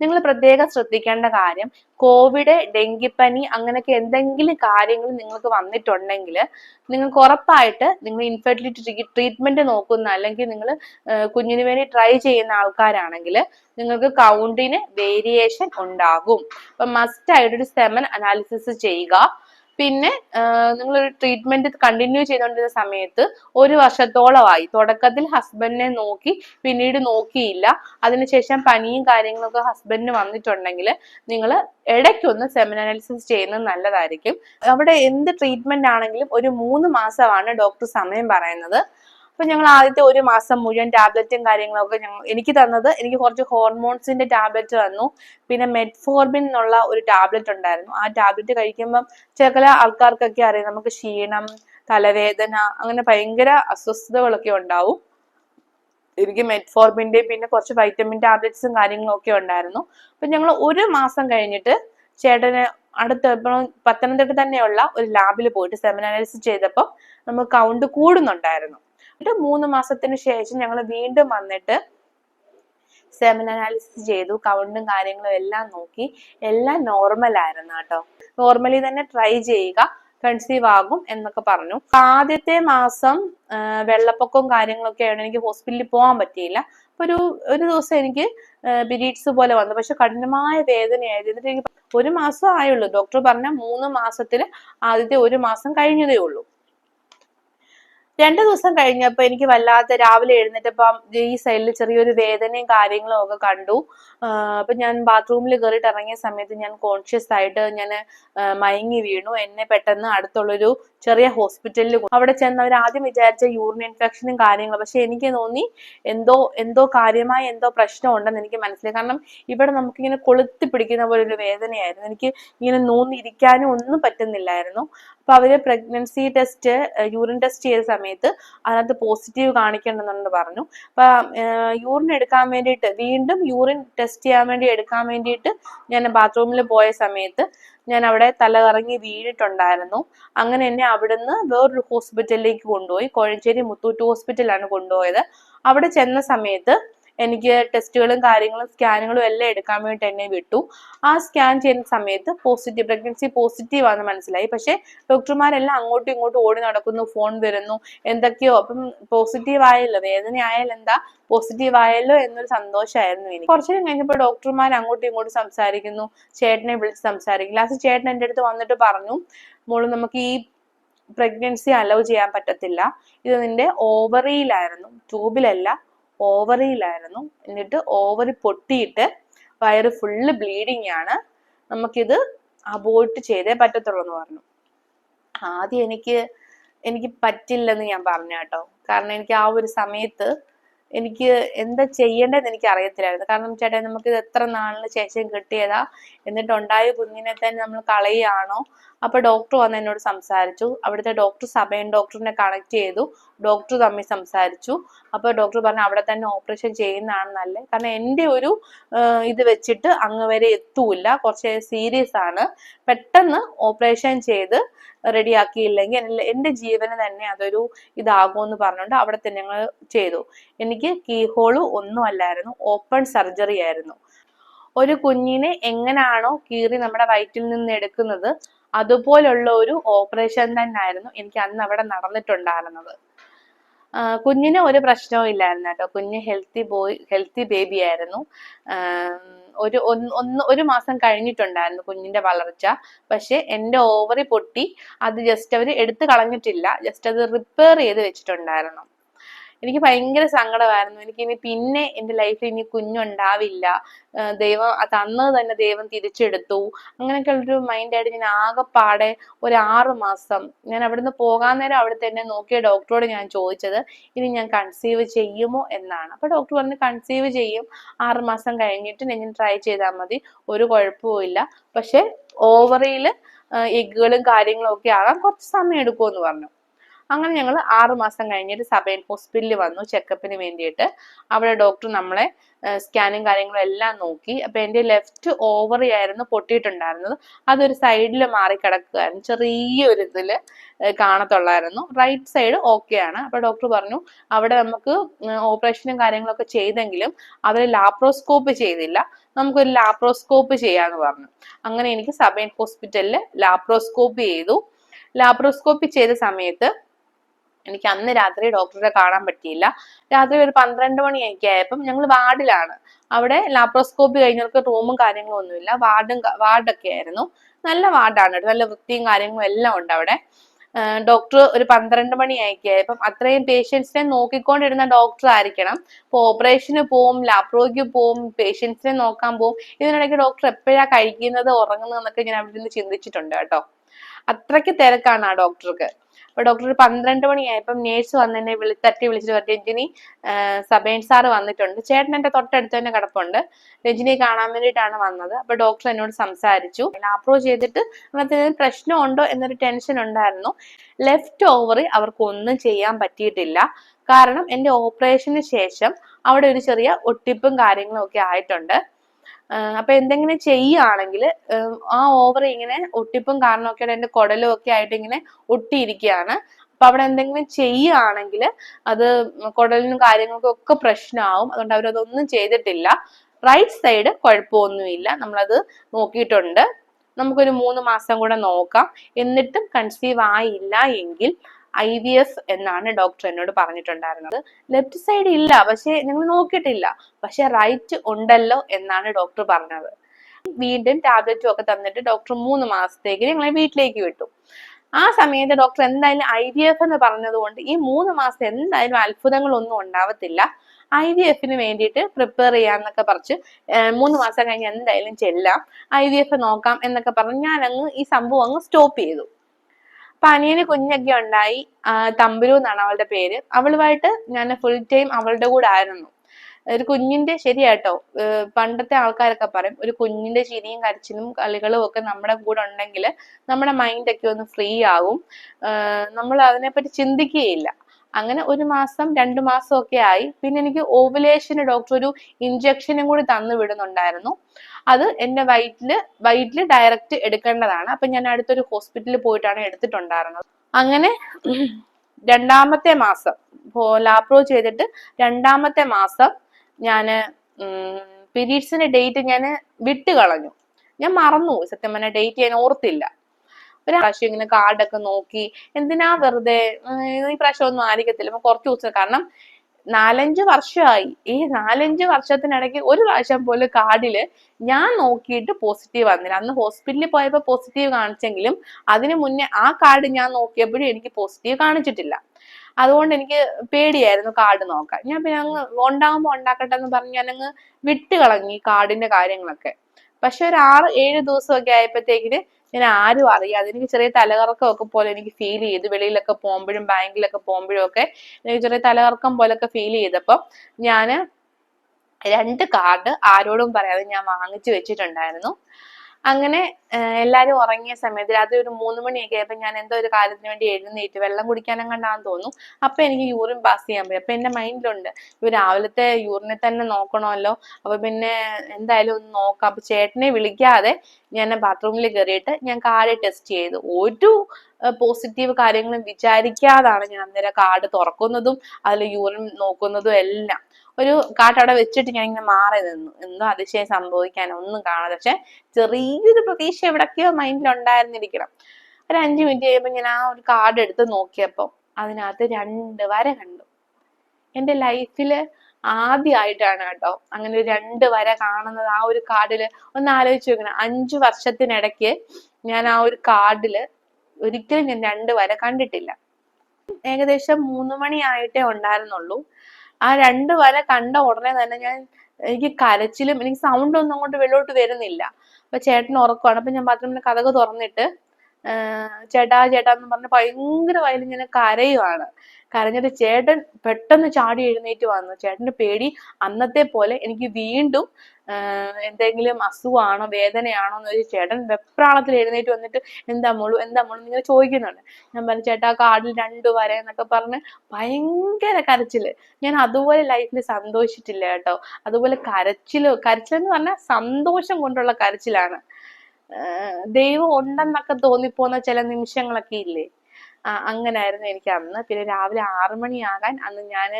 നിങ്ങൾ പ്രത്യേകം ശ്രദ്ധിക്കേണ്ട കാര്യം കോവിഡ് ഡെങ്കിപ്പനി അങ്ങനെയൊക്കെ എന്തെങ്കിലും കാര്യങ്ങൾ നിങ്ങൾക്ക് വന്നിട്ടുണ്ടെങ്കിൽ നിങ്ങൾക്ക് ഉറപ്പായിട്ട് നിങ്ങൾ ഇൻഫെർട്ടിലിറ്റി ട്രീറ്റ്മെന്റ് നോക്കുന്ന അല്ലെങ്കിൽ നിങ്ങൾ കുഞ്ഞിന് വേണ്ടി ട്രൈ ചെയ്യുന്ന ആൾക്കാരാണെങ്കിൽ നിങ്ങൾക്ക് കൗണ്ടിന് വേരിയേഷൻ ഉണ്ടാകും. അപ്പൊ മസ്റ്റ് ആയിട്ട് ഒരു സെമൻ അനാലിസിസ് ചെയ്യുക. പിന്നെ നിങ്ങൾ ഒരു ട്രീറ്റ്മെന്റ് കണ്ടിന്യൂ ചെയ്തുകൊണ്ടിരുന്ന സമയത്ത് ഒരു വർഷത്തോളമായി. തുടക്കത്തിൽ ഹസ്ബൻഡിനെ നോക്കി പിന്നീട് നോക്കിയില്ല. അതിനുശേഷം പനിയും കാര്യങ്ങളൊക്കെ ഹസ്ബൻഡിന് വന്നിട്ടുണ്ടെങ്കിൽ നിങ്ങൾ ഇടയ്ക്കൊന്ന് സെമിനാലിസിസ് ചെയ്യുന്നത് നല്ലതായിരിക്കും. അവിടെ എന്ത് ട്രീറ്റ്മെന്റ് ആണെങ്കിലും ഒരു മൂന്ന് മാസമാണ് ഡോക്ടർ സമയം പറയുന്നത്. അപ്പൊ ഞങ്ങൾ ആദ്യത്തെ ഒരു മാസം മുഴുവൻ ടാബ്ലറ്റും കാര്യങ്ങളൊക്കെ ഞങ്ങൾ എനിക്ക് തന്നത് എനിക്ക് കുറച്ച് ഹോർമോൺസിന്റെ ടാബ്ലറ്റ് തന്നു. പിന്നെ മെറ്റ്ഫോർമിൻ എന്നുള്ള ഒരു ടാബ്ലറ്റ് ഉണ്ടായിരുന്നു. ആ ടാബ്ലറ്റ് കഴിക്കുമ്പം ചില ആൾക്കാർക്കൊക്കെ അറിയാം നമുക്ക് ക്ഷീണം തലവേദന അങ്ങനെ ഭയങ്കര അസ്വസ്ഥതകളൊക്കെ ഉണ്ടാവും. എനിക്ക് മെറ്റ്ഫോർബിന്റെ പിന്നെ കുറച്ച് വൈറ്റമിൻ ടാബ്ലറ്റ്സും കാര്യങ്ങളും ഒക്കെ ഉണ്ടായിരുന്നു. അപ്പൊ ഞങ്ങൾ ഒരു മാസം കഴിഞ്ഞിട്ട് ചേട്ടന് അടുത്ത പത്തനംതിട്ട തന്നെയുള്ള ഒരു ലാബിൽ പോയിട്ട് സെമിനാലിസ് ചെയ്തപ്പോൾ നമുക്ക് കൗണ്ട് കൂടുന്നുണ്ടായിരുന്നു. എന്നിട്ട് മൂന്ന് മാസത്തിന് ശേഷം ഞങ്ങൾ വീണ്ടും വന്നിട്ട് സെമൻ അനാലിസിസ് ചെയ്തു കൗണ്ടും കാര്യങ്ങളും എല്ലാം നോക്കി. എല്ലാം നോർമൽ ആയിരുന്നു കേട്ടോ. നോർമലി തന്നെ ട്രൈ ചെയ്യുക കൺസീവ് ആകും എന്നൊക്കെ പറഞ്ഞു. ആദ്യത്തെ മാസം വെള്ളപ്പൊക്കവും കാര്യങ്ങളൊക്കെ ആയതുകൊണ്ട് എനിക്ക് ഹോസ്പിറ്റലിൽ പോകാൻ പറ്റിയില്ല. അപ്പൊ ഒരു ഒരു ദിവസം എനിക്ക് ബിരീഡ്സ് പോലെ വന്നു. പക്ഷെ കഠിനമായ വേദനയായിരുന്നു. എന്നിട്ട് എനിക്ക് ഒരു മാസം ആയുള്ളൂ. ഡോക്ടർ പറഞ്ഞ മൂന്ന് മാസത്തിൽ ആദ്യത്തെ ഒരു മാസം കഴിഞ്ഞതേ ഉള്ളൂ. രണ്ടു ദിവസം കഴിഞ്ഞപ്പോ എനിക്ക് വല്ലാത്ത രാവിലെ എഴുന്നേറ്റപ്പം ഈ സൈഡിൽ ചെറിയൊരു വേദനയും കാര്യങ്ങളും ഒക്കെ കണ്ടു. അപ്പൊ ഞാൻ ബാത്റൂമിൽ കയറിയിട്ട് ഇറങ്ങിയ സമയത്ത് ഞാൻ കോൺഷ്യസ് ആയിട്ട് ഞാൻ മയങ്ങി വീണു. എന്നെ പെട്ടെന്ന് അടുത്തുള്ളൊരു ചെറിയ ഹോസ്പിറ്റലിൽ അവിടെ ചെന്ന് അവർ ആദ്യം വിചാരിച്ച യൂറിൻ ഇൻഫെക്ഷനും കാര്യങ്ങളും പക്ഷെ എനിക്ക് തോന്നി എന്തോ എന്തോ കാര്യമായ എന്തോ പ്രശ്നം ഉണ്ടെന്ന് എനിക്ക് മനസ്സിലായി. കാരണം ഇവിടെ നമുക്കിങ്ങനെ കൊളുത്തി പിടിക്കുന്ന പോലെ ഒരു വേദനയായിരുന്നു. എനിക്ക് ഇങ്ങനെ നൂന്നിരിക്കാനും ഒന്നും പറ്റുന്നില്ലായിരുന്നു. അപ്പൊ അവർ പ്രഗ്നൻസി ടെസ്റ്റ് യൂറിൻ ടെസ്റ്റ് ചെയ്ത സമയത്ത് അതിനകത്ത് പോസിറ്റീവ് കാണിക്കണമെന്നുണ്ട് പറഞ്ഞു. അപ്പൊ യൂറിൻ എടുക്കാൻ വേണ്ടിയിട്ട് വീണ്ടും യൂറിൻ ടെസ്റ്റ് ചെയ്യാൻ വേണ്ടി എടുക്കാൻ വേണ്ടിയിട്ട് ഞാൻ ബാത്റൂമിൽ പോയ സമയത്ത് ഞാൻ അവിടെ തലകറങ്ങി വീണിട്ടുണ്ടായിരുന്നു. അങ്ങനെ എന്നെ അവിടുന്ന് വേറൊരു ഹോസ്പിറ്റലിലേക്ക് കൊണ്ടുപോയി. കോഴഞ്ചേരി മുത്തൂറ്റ് ഹോസ്പിറ്റലാണ് കൊണ്ടുപോയത്. അവിടെ ചെന്ന സമയത്ത് എനിക്ക് ടെസ്റ്റുകളും കാര്യങ്ങളും സ്കാനുകളും എല്ലാം എടുക്കാൻ വേണ്ടി എന്നെ വിട്ടു. ആ സ്കാൻ ചെയ്യുന്ന സമയത്ത് പോസിറ്റീവ് പ്രഗ്നൻസി പോസിറ്റീവ് ആണെന്ന് മനസ്സിലായി. പക്ഷെ ഡോക്ടർമാരെല്ലാം അങ്ങോട്ടും ഇങ്ങോട്ടും ഓടി നടക്കുന്നു ഫോൺ വരുന്നു എന്തൊക്കെയോ. അപ്പം പോസിറ്റീവ് ആയല്ലോ വേദന ആയാലും എന്താ? പോസിറ്റീവ് ആയല്ലോ എന്നൊരു സന്തോഷമായിരുന്നു എനിക്ക്. കുറച്ചു കഴിഞ്ഞപ്പോൾ ഡോക്ടർമാർ അങ്ങോട്ടും ഇങ്ങോട്ടും സംസാരിക്കുന്നു. ചേട്ടനെ വിളിച്ച് സംസാരിക്കും ലാസ്റ്റ് ചേട്ടൻ എന്റെ അടുത്ത് വന്നിട്ട് പറഞ്ഞു മോൾ നമുക്ക് ഈ പ്രഗ്നൻസി അലൗ ചെയ്യാൻ പറ്റത്തില്ല. ഇത് നിന്റെ ഓവറിയിലായിരുന്നു ട്യൂബിലല്ല ഓവറിയിലായിരുന്നു എന്നിട്ട് ഓവറി പൊട്ടിയിട്ട് വയറ് ഫുള്ള് ബ്ലീഡിങ് ആണ്. നമുക്കിത് അബോർട്ട് ചെയ്തേ പറ്റത്തുള്ളൂ എന്ന് പറഞ്ഞു. ആദ്യം എനിക്ക് എനിക്ക് പറ്റില്ലെന്ന് ഞാൻ പറഞ്ഞു കേട്ടോ. കാരണം എനിക്ക് ആ ഒരു സമയത്ത് എനിക്ക് എന്താ ചെയ്യേണ്ടതെന്ന് എനിക്ക് അറിയത്തില്ലായിരുന്നു. കാരണം ചേട്ടാ നമുക്കിത് എത്ര നാളിന് ശേഷം കിട്ടിയതാ? എന്നിട്ടുണ്ടായ കുഞ്ഞിനെ തന്നെ നമ്മൾ കളയുകയാണോ? അപ്പോൾ ഡോക്ടർ വന്ന് എന്നോട് സംസാരിച്ചു. അവിടുത്തെ ഡോക്ടർ സഭയൻ ഡോക്ടറിനെ കണക്ട് ചെയ്തു. ഡോക്ടർ തമ്മിൽ സംസാരിച്ചു. അപ്പോൾ ഡോക്ടർ പറഞ്ഞു അവിടെ തന്നെ ഓപ്പറേഷൻ ചെയ്യുന്നതാണ് നല്ലത് കാരണം എന്റെ ഒരു ഇത് വെച്ചിട്ട് അങ്ങ് വരെ എത്തൂല കുറച്ച് സീരിയസ് ആണ്. പെട്ടെന്ന് ഓപ്പറേഷൻ ചെയ്ത് റെഡിയാക്കിയില്ലെങ്കിൽ എന്റെ ജീവന് തന്നെ അതൊരു ഇതാകുമെന്ന് പറഞ്ഞുകൊണ്ട് അവിടെ തന്നെ ഞങ്ങൾ ചെയ്തു. എനിക്ക് കീഹോൾ ഒന്നും അല്ലായിരുന്നു. ഓപ്പൺ സർജറി ആയിരുന്നു. ഒരു കുഞ്ഞിനെ എങ്ങനെയാണോ കീറി നമ്മുടെ വയറ്റിൽ നിന്ന് എടുക്കുന്നത് അതുപോലുള്ള ഒരു ഓപ്പറേഷൻ തന്നെയായിരുന്നു എനിക്ക് അന്ന് അവിടെ നടന്നിട്ടുണ്ടായിരുന്നത്. കുഞ്ഞിന് ഒരു പ്രശ്നവും ഇല്ലായിരുന്നു കേട്ടോ. കുഞ്ഞ് ഹെൽത്തി ബോയ് ഹെൽത്തി ബേബി ആയിരുന്നു. ഒരു ഒന്ന് ഒരു മാസം കഴിഞ്ഞിട്ടുണ്ടായിരുന്നു കുഞ്ഞിന്റെ വളർച്ച. പക്ഷെ എന്റെ ഓവറി പൊട്ടി അത് ജസ്റ്റ് അവർ എടുത്തു കളഞ്ഞിട്ടില്ല. ജസ്റ്റ് അത് റിപ്പയർ ചെയ്ത് വെച്ചിട്ടുണ്ടായിരുന്നു. എനിക്ക് ഭയങ്കര സങ്കടമായിരുന്നു. എനിക്ക് ഇനി പിന്നെ എന്റെ ലൈഫിൽ ഇനി കുഞ്ഞുണ്ടാവില്ല. ദൈവം തന്നത് തന്നെ ദൈവം തിരിച്ചെടുത്തു. അങ്ങനെയൊക്കെ ഉള്ളൊരു മൈൻഡായിട്ട് ഞാൻ ആകെപ്പാടെ ഒരു ആറ് മാസം ഞാൻ അവിടുന്ന് പോകാൻ നേരം അവിടെ തന്നെ നോക്കിയ ഡോക്ടറോട് ഞാൻ ചോദിച്ചത് ഇനി ഞാൻ കൺസീവ് ചെയ്യുമോ? എന്നാണ്. അപ്പൊ ഡോക്ടർ പറഞ്ഞ് കൺസീവ് ചെയ്യും. ആറ് മാസം കഴിഞ്ഞിട്ട് ഞാൻ ട്രൈ ചെയ്താൽ മതി. ഒരു കുഴപ്പവും പക്ഷെ ഓവറിയിൽ എഗ്ഗുകളും കാര്യങ്ങളും ഒക്കെ ആകാൻ കുറച്ച് സമയം എടുക്കുമെന്ന് പറഞ്ഞു. അങ്ങനെ ഞങ്ങൾ ആറ് മാസം കഴിഞ്ഞിട്ട് സബൈൻ ഹോസ്പിറ്റലിൽ വന്നു ചെക്കപ്പിന് വേണ്ടിയിട്ട്. അവിടെ ഡോക്ടർ നമ്മളെ സ്കാനും കാര്യങ്ങളും എല്ലാം നോക്കി. അപ്പൊ എന്റെ ലെഫ്റ്റ് ഓവറി ആയിരുന്നു പൊട്ടിയിട്ടുണ്ടായിരുന്നത്. അതൊരു സൈഡിൽ മാറി കിടക്കുകയായിരുന്നു. ചെറിയൊരു ഇതിൽ കാണത്തുള്ളായിരുന്നു. റൈറ്റ് സൈഡ് ഓക്കെ ആണ്. അപ്പൊ ഡോക്ടർ പറഞ്ഞു അവിടെ നമുക്ക് ഓപ്പറേഷനും കാര്യങ്ങളൊക്കെ ചെയ്തെങ്കിലും അവർ ലാപ്രോസ്കോപ്പ് ചെയ്തില്ല. നമുക്കൊരു ലാപ്രോസ്കോപ്പ് ചെയ്യാന്ന് പറഞ്ഞു. അങ്ങനെ എനിക്ക് സബൈൻ ഹോസ്പിറ്റലിൽ ലാപ്രോസ്കോപ്പ് ചെയ്തു. ലാപ്രോസ്കോപ്പി ചെയ്ത സമയത്ത് എനിക്ക് അന്ന് രാത്രി ഡോക്ടറെ കാണാൻ പറ്റിയില്ല. രാത്രി ഒരു പന്ത്രണ്ട് മണിയൊക്കെ ആയപ്പം ഞങ്ങൾ വാർഡിലാണ്. അവിടെ ലാപ്രോസ്കോപ്പ് കഴിഞ്ഞവർക്ക് റൂമും കാര്യങ്ങളും ഒന്നുമില്ല. വാർഡും വാർഡൊക്കെ ആയിരുന്നു. നല്ല വാർഡാണ് നല്ല വൃത്തിയും കാര്യങ്ങളും എല്ലാം ഉണ്ട് അവിടെ. ഡോക്ടർ ഒരു പന്ത്രണ്ട് മണിയൊക്കെ ആയപ്പം അത്രയും പേഷ്യൻസിനെ നോക്കിക്കൊണ്ടിരുന്ന ഡോക്ടർ ആയിരിക്കണം. ഇപ്പോൾ ഓപ്പറേഷന് പോവും ലാപ്രോയ്ക്ക് പോവും പേഷ്യൻസിനെ നോക്കാൻ പോവും. ഇതിനിടയ്ക്ക് ഡോക്ടർ എപ്പോഴാ കഴിക്കുന്നത് ഉറങ്ങുന്നത് എന്നൊക്കെ ഞാൻ അവിടെ നിന്ന് ചിന്തിച്ചിട്ടുണ്ട് കേട്ടോ. അത്രയ്ക്ക് തിരക്കാണ് ആ ഡോക്ടർക്ക്. അപ്പൊ ഡോക്ടർ ഒരു പന്ത്രണ്ട് മണിയായപ്പം നേഴ്സ് വന്ന് എന്നെ വിളി തട്ടി വിളിച്ചിട്ട് പറഞ്ഞു രഞ്ജിനി സബേൻ സാർ വന്നിട്ടുണ്ട്. ചേട്ടൻ എന്റെ തൊട്ടടുത്ത് തന്നെ കിടപ്പുണ്ട്. രഞ്ജിനിയെ കാണാൻ വേണ്ടിയിട്ടാണ് വന്നത്. അപ്പൊ ഡോക്ടർ എന്നോട് സംസാരിച്ചു. അപ്രോച്ച് ചെയ്തിട്ട് അങ്ങനത്തെ പ്രശ്നമുണ്ടോ എന്നൊരു ടെൻഷൻ ഉണ്ടായിരുന്നു. ലെഫ്റ്റ് ഓവറി അവർക്ക് ഒന്നും ചെയ്യാൻ പറ്റിയിട്ടില്ല. കാരണം എന്റെ ഓപ്പറേഷന് ശേഷം അവിടെ ഒരു ചെറിയ ഒട്ടിപ്പും കാര്യങ്ങളും ഒക്കെ ആയിട്ടുണ്ട്. അപ്പൊ എന്തെങ്കിലും ചെയ്യുകയാണെങ്കിൽ ആ ഓവർ ഇങ്ങനെ ഒട്ടിപ്പും കാരണമൊക്കെ എന്റെ കുടലും ഒക്കെ ആയിട്ട് ഇങ്ങനെ ഒട്ടിയിരിക്കുകയാണ്. അപ്പൊ അവിടെ എന്തെങ്കിലും ചെയ്യുകയാണെങ്കിൽ അത് കുടലിനും കാര്യങ്ങൾക്കും ഒക്കെ പ്രശ്നമാവും. അതുകൊണ്ട് അവരതൊന്നും ചെയ്തിട്ടില്ല. റൈറ്റ് സൈഡ് കുഴപ്പമൊന്നുമില്ല. നമ്മളത് നോക്കിയിട്ടുണ്ട്. നമുക്കൊരു മൂന്ന് മാസം കൂടെ നോക്കാം. എന്നിട്ടും കൺസീവ് ആയില്ല എങ്കിൽ ഐ വി എഫ് എന്നാണ് ഡോക്ടർ എന്നോട് പറഞ്ഞിട്ടുണ്ടായിരുന്നത്. ലെഫ്റ്റ് സൈഡ് ഇല്ല പക്ഷേ ഞങ്ങൾ നോക്കിയിട്ടില്ല. പക്ഷെ റൈറ്റ് ഉണ്ടല്ലോ എന്നാണ് ഡോക്ടർ പറഞ്ഞത്. വീണ്ടും ടാബ്ലറ്റും ഒക്കെ തന്നിട്ട് ഡോക്ടർ മൂന്ന് മാസത്തേക്ക് ഞങ്ങളെ വീട്ടിലേക്ക് വിട്ടു. ആ സമയത്ത് ഡോക്ടർ എന്തായാലും ഐ വി എഫ് എന്ന് പറഞ്ഞതുകൊണ്ട് ഈ മൂന്ന് മാസം എന്തായാലും അത്ഭുതങ്ങളൊന്നും ഉണ്ടാവത്തില്ല. ഐ വി എഫിന് വേണ്ടിയിട്ട് പ്രിപ്പയർ ചെയ്യാന്നൊക്കെ പറിച്ച് മൂന്ന് മാസം കഴിഞ്ഞ് എന്തായാലും ചെല്ലാം. ഐ വി എഫ് നോക്കാം എന്നൊക്കെ പറഞ്ഞ് ഞാൻ അങ്ങ് ഈ സംഭവം അങ്ങ് സ്റ്റോപ്പ് ചെയ്തു. അപ്പൊ അനിയന് കുഞ്ഞൊക്കെ ഉണ്ടായി. തമ്പുരു എന്നാണ് അവളുടെ പേര്. അവളുമായിട്ട് ഞാൻ ഫുൾ ടൈം അവളുടെ കൂടെ ആയിരുന്നു. ഒരു കുഞ്ഞിന്റെ ശരിയാട്ടോ. പണ്ടത്തെ ആൾക്കാരൊക്കെ പറയും ഒരു കുഞ്ഞിന്റെ ചിരിയും കരച്ചിലും കളികളും ഒക്കെ നമ്മുടെ കൂടെ ഉണ്ടെങ്കിൽ നമ്മുടെ മൈൻഡ് ഒക്കെ ഒന്ന് ഫ്രീ ആകും നമ്മൾ അതിനെപ്പറ്റി ചിന്തിക്കുകയില്ല. അങ്ങനെ ഒരു മാസം രണ്ടു മാസം ഒക്കെ ആയി. പിന്നെ എനിക്ക് ഓവുലേഷന് ഡോക്ടർ ഒരു ഇഞ്ചക്ഷനും കൂടി തന്നു വിടുന്നുണ്ടായിരുന്നു. അത് എന്റെ വയറ്റിൽ വയറ്റിൽ ഡയറക്റ്റ് എടുക്കേണ്ടതാണ്. അപ്പൊ ഞാൻ അടുത്തൊരു ഹോസ്പിറ്റലിൽ പോയിട്ടാണ് എടുത്തിട്ടുണ്ടായിരുന്നത്. അങ്ങനെ രണ്ടാമത്തെ മാസം ലാപ്രോ ചെയ്തിട്ട് രണ്ടാമത്തെ മാസം ഞാൻ പീരീഡ്സിന്റെ ഡേറ്റ് ഞാൻ വിട്ട് കളഞ്ഞു ഞാൻ മറന്നു സത്യം പറഞ്ഞ ഡേറ്റ് ഞാൻ ഓർത്തില്ല. ഒരു പ്രാവശ്യം ഇങ്ങനെ കാർഡൊക്കെ നോക്കി എന്തിനാ വെറുതെ ഈ പ്രാവശ്യം ഒന്നും ആയിരിക്കത്തില്ല. അപ്പൊ കുറച്ച് ദിവസം കാരണം നാലഞ്ച് വർഷമായി. ഈ നാലഞ്ച് വർഷത്തിനിടയ്ക്ക് ഒരു പ്രാവശ്യം പോലും കാർഡിൽ ഞാൻ നോക്കിയിട്ട് പോസിറ്റീവ് വന്നില്ല. അന്ന് ഹോസ്പിറ്റലിൽ പോയപ്പോൾ പോസിറ്റീവ് കാണിച്ചെങ്കിലും അതിനു മുന്നേ ആ കാർഡ് ഞാൻ നോക്കിയപ്പോഴും എനിക്ക് പോസിറ്റീവ് കാണിച്ചിട്ടില്ല. അതുകൊണ്ട് എനിക്ക് പേടിയായിരുന്നു കാർഡ് നോക്കാൻ. ഞാൻ പിന്നെ അങ്ങ് ഉണ്ടാകുമ്പോൾ ഉണ്ടാക്കട്ടെ എന്ന് പറഞ്ഞ് ഞാനങ്ങ് വിട്ട് കളഞ്ഞു കാർഡിന്റെ കാര്യങ്ങളൊക്കെ. പക്ഷെ ഒരു ആറ് ഏഴ് ദിവസമൊക്കെ ആയപ്പോഴത്തേക്കിന് ഞാൻ ആരും അറിയാതെ എനിക്ക് ചെറിയ തലകറക്കമൊക്കെ പോലെ എനിക്ക് ഫീൽ ചെയ്ത്. വെളിയിലൊക്കെ പോകുമ്പോഴും ബാങ്കിലൊക്കെ പോകുമ്പോഴും ഒക്കെ എനിക്ക് ചെറിയ തലകറക്കം പോലൊക്കെ ഫീൽ ചെയ്തപ്പോൾ ഞാൻ രണ്ട് കാർഡ് ആരോടും പറയാതെ ഞാൻ വാങ്ങിച്ചു വെച്ചിട്ടുണ്ടായിരുന്നു. അങ്ങനെ എല്ലാവരും ഉറങ്ങിയ സമയത്ത് രാത്രി ഒരു മൂന്ന് മണിയൊക്കെ ആയപ്പോ ഞാൻ എന്തോ ഒരു കാര്യത്തിന് വേണ്ടി എഴുന്നേറ്റ് വെള്ളം കുടിക്കാനും കണ്ടാന്ന് തോന്നും അപ്പൊ എനിക്ക് യൂറിൻ പാസ് ചെയ്യാൻ പോയി. അപ്പൊ എന്റെ മൈൻഡിലുണ്ട് ഇവ രാവിലത്തെ യൂറിനെ തന്നെ നോക്കണമല്ലോ. അപ്പൊ പിന്നെ എന്തായാലും ഒന്ന് നോക്കാം. അപ്പൊ ചേട്ടനെ വിളിക്കാതെ ഞാൻ ബാത്റൂമിൽ കയറിയിട്ട് ഞാൻ കാർഡ് ടെസ്റ്റ് ചെയ്തു. ഒരു പോസിറ്റീവ് കാര്യങ്ങളും വിചാരിക്കാതാണ് ഞാൻ അന്നേരം കാർഡ് തുറക്കുന്നതും അതിൽ യൂറിൻ നോക്കുന്നതും എല്ലാം. ഒരു കാർഡ് അവിടെ വെച്ചിട്ട് ഞാൻ ഇങ്ങനെ മാറി നിന്നു. എന്തോ അതിശയം സംഭവിക്കാൻ ഒന്നും കാണാതെ. പക്ഷെ ചെറിയൊരു പ്രതീക്ഷ എവിടൊക്കെയോ മൈൻഡിൽ ഉണ്ടായിരുന്നിരിക്കണം. ഒരു അഞ്ചു മിനിറ്റ് കഴിയുമ്പോൾ ഞാൻ ആ ഒരു കാർഡ് എടുത്ത് നോക്കിയപ്പോൾ അതിനകത്ത് രണ്ട് വര കണ്ടു. എന്റെ ലൈഫിൽ ആദ്യമായിട്ടാണ് കേട്ടോ അങ്ങനെ രണ്ട് വര കാണുന്നത്. ആ ഒരു കാർഡിൽ ഒന്ന് ആലോചിച്ച് നോക്കണം. അഞ്ചു വർഷത്തിനിടയ്ക്ക് ഞാൻ ആ ഒരു കാർഡിൽ ഒരിക്കലും ഞാൻ രണ്ട് വര കണ്ടിട്ടില്ല. ഏകദേശം മൂന്ന് മണിയായിട്ടേ ഉണ്ടായിരുന്നുള്ളൂ. ആ രണ്ട് വര കണ്ട ഉടനെ തന്നെ ഞാൻ എനിക്ക് കരച്ചിലും എനിക്ക് സൗണ്ട് ഒന്നും അങ്ങോട്ട് വെള്ളോട്ട് വരുന്നില്ല. അപ്പൊ ചേട്ടൻ ഉറക്കമാണ് അപ്പൊ ഞാൻ ബാത്റൂമിന്റെ കഥക് തുറന്നിട്ട് ചേട്ടാ ചേട്ടാ എന്ന് പറഞ്ഞ് ഭയങ്കര വയലിങ്ങനെ കരയുവാണ്. കരഞ്ഞിട്ട് ചേട്ടൻ പെട്ടെന്ന് ചാടി എഴുന്നേറ്റ് വന്നു. ചേട്ടന്റെ പേടി അന്നത്തെ പോലെ എനിക്ക് വീണ്ടും എന്തെങ്കിലും അസുഖമാണോ വേദനയാണോ എന്ന് വെച്ചാൽ ചേട്ടൻ വെപ്രാളത്തിൽ എഴുന്നേറ്റ് വന്നിട്ട് എന്താ മോളു എന്താ മോളു ഇങ്ങനെ ചോദിക്കുന്നുണ്ട്. ഞാൻ പറഞ്ഞു ചേട്ടാ കാർഡിൽ രണ്ട് വര എന്നൊക്കെ പറഞ്ഞ് ഭയങ്കര കരച്ചിൽ. ഞാൻ അതുപോലെ ലൈഫിൽ സന്തോഷിച്ചിട്ടില്ല കേട്ടോ. അതുപോലെ കരച്ചിൽ എന്ന് പറഞ്ഞാൽ സന്തോഷം കൊണ്ടുള്ള കരച്ചിലാണ്. ദൈവം ഉണ്ടെന്നൊക്കെ തോന്നിപ്പോന്ന ചില നിമിഷങ്ങളൊക്കെ ഇല്ലേ? അങ്ങനായിരുന്നു എനിക്ക് അന്ന്. പിന്നെ രാവിലെ ആറു മണിയാകാൻ അന്ന് ഞാൻ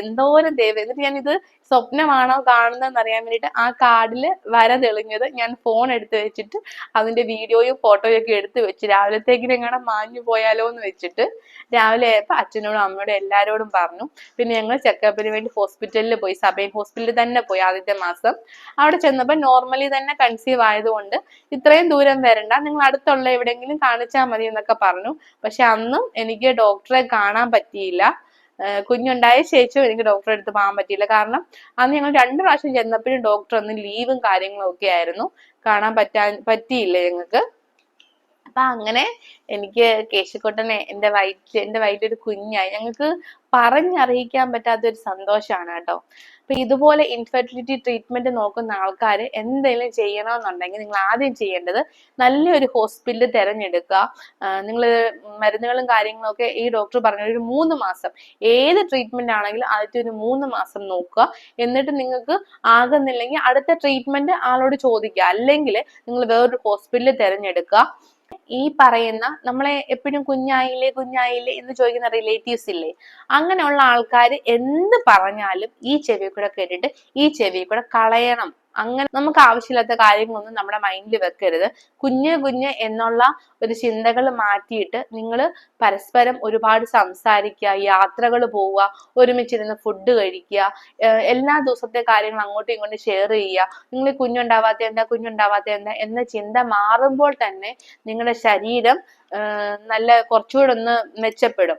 എന്തോരം ദൈവം എന്നിട്ട് ഞാനിത് സ്വപ്നമാണോ കാണുന്നതെന്ന് അറിയാൻ വേണ്ടിയിട്ട് ആ കാർഡിൽ വര തെളിഞ്ഞത് ഞാൻ ഫോൺ എടുത്ത് വെച്ചിട്ട് അതിന്റെ വീഡിയോയും ഫോട്ടോയും ഒക്കെ എടുത്ത് വെച്ച് രാവിലത്തേക്കിനും എങ്ങനെ മാഞ്ഞു പോയാലോ എന്ന് വെച്ചിട്ട് രാവിലെ ആയപ്പോൾ അച്ഛനോടും അമ്മയോടും എല്ലാവരോടും പറഞ്ഞു. പിന്നെ ഞങ്ങൾ ചെക്കപ്പിന് വേണ്ടി ഹോസ്പിറ്റലിൽ പോയി സബൈൻ ഹോസ്പിറ്റലിൽ തന്നെ പോയി ആദ്യത്തെ മാസം. അവിടെ ചെന്നപ്പോൾ നോർമലി തന്നെ കൺസീവ് ആയതുകൊണ്ട് ഇത്രയും ദൂരം വരണ്ട നിങ്ങൾ അടുത്തുള്ള എവിടെയെങ്കിലും കാണിച്ചാൽ മതി എന്നൊക്കെ പറഞ്ഞു. പക്ഷെ അന്നും എനിക്ക് ഡോക്ടറെ കാണാൻ പറ്റിയില്ല. കുഞ്ഞുണ്ടായ ശേഷം എനിക്ക് ഡോക്ടറെ അടുത്ത് പോകാൻ പറ്റിയില്ല. കാരണം അന്ന് ഞങ്ങൾ രണ്ട് പ്രാവശ്യം ചെന്നപ്പോഴും ഡോക്ടർ അന്ന് ലീവും കാര്യങ്ങളും ഒക്കെ ആയിരുന്നു. കാണാൻ പറ്റാൻ പറ്റിയില്ല ഞങ്ങൾക്ക്. അപ്പൊ അങ്ങനെ എനിക്ക് കേശിക്കോട്ടനെ എന്റെ വയറ്റിൽ എന്റെ വയറ്റിൽ ഒരു കുഞ്ഞായി. ഞങ്ങൾക്ക് പറഞ്ഞറിയിക്കാൻ പറ്റാത്ത ഒരു സന്തോഷമാണ് കേട്ടോ. അപ്പൊ ഇതുപോലെ ഇൻഫെർട്ടിലിറ്റി ട്രീറ്റ്മെന്റ് നോക്കുന്ന ആൾക്കാർ എന്തെങ്കിലും ചെയ്യണമെന്നുണ്ടെങ്കിൽ നിങ്ങൾ ആദ്യം ചെയ്യേണ്ടത് നല്ലൊരു ഹോസ്പിറ്റൽ തിരഞ്ഞെടുക്കുക. നിങ്ങൾ മരുന്നുകളും കാര്യങ്ങളും ഒക്കെ ഈ ഡോക്ടർ പറഞ്ഞ ഒരു മൂന്ന് മാസം ഏത് ട്രീറ്റ്മെന്റ് ആണെങ്കിലും ആദ്യത്തെ ഒരു മൂന്ന് മാസം നോക്കുക. എന്നിട്ട് നിങ്ങൾക്ക് ആകുന്നില്ലെങ്കിൽ അടുത്ത ട്രീറ്റ്മെന്റ് ആളോട് ചോദിക്കുക. അല്ലെങ്കിൽ നിങ്ങൾ വേറൊരു ഹോസ്പിറ്റൽ തിരഞ്ഞെടുക്കുക. ഈ പറയുന്ന നമ്മളെ എപ്പോഴും കുഞ്ഞായില്ലേ കുഞ്ഞായില്ലേ എന്ന് ചോദിക്കുന്ന റിലേറ്റീവ്സ് ഇല്ലേ? അങ്ങനെയുള്ള ആൾക്കാർ എന്ത് പറഞ്ഞാലും ഈ ചെവി കൂടെ കേട്ടിട്ട് ഈ ചെവി കൂടെ കളയണം. അങ്ങനെ നമുക്ക് ആവശ്യമില്ലാത്ത കാര്യങ്ങളൊന്നും നമ്മുടെ മൈൻഡിൽ വെക്കരുത്. കുഞ്ഞ് കുഞ്ഞ് എന്നുള്ള ഒരു ചിന്തകൾ മാറ്റിയിട്ട് നിങ്ങൾ പരസ്പരം ഒരുപാട് സംസാരിക്കുക യാത്രകൾ പോവുക ഒരുമിച്ചിരുന്ന് ഫുഡ് കഴിക്കുക എല്ലാ ദിവസത്തെ കാര്യങ്ങൾ അങ്ങോട്ടും ഇങ്ങോട്ടും ഷെയർ ചെയ്യുക. നിങ്ങൾ കുഞ്ഞുണ്ടാവാത്ത എന്താ കുഞ്ഞുണ്ടാവാത്ത എന്താ എന്ന ചിന്ത മാറുമ്പോൾ തന്നെ നിങ്ങളുടെ ശരീരം നല്ല കുറച്ചുകൂടെ ഒന്ന് മെച്ചപ്പെടും.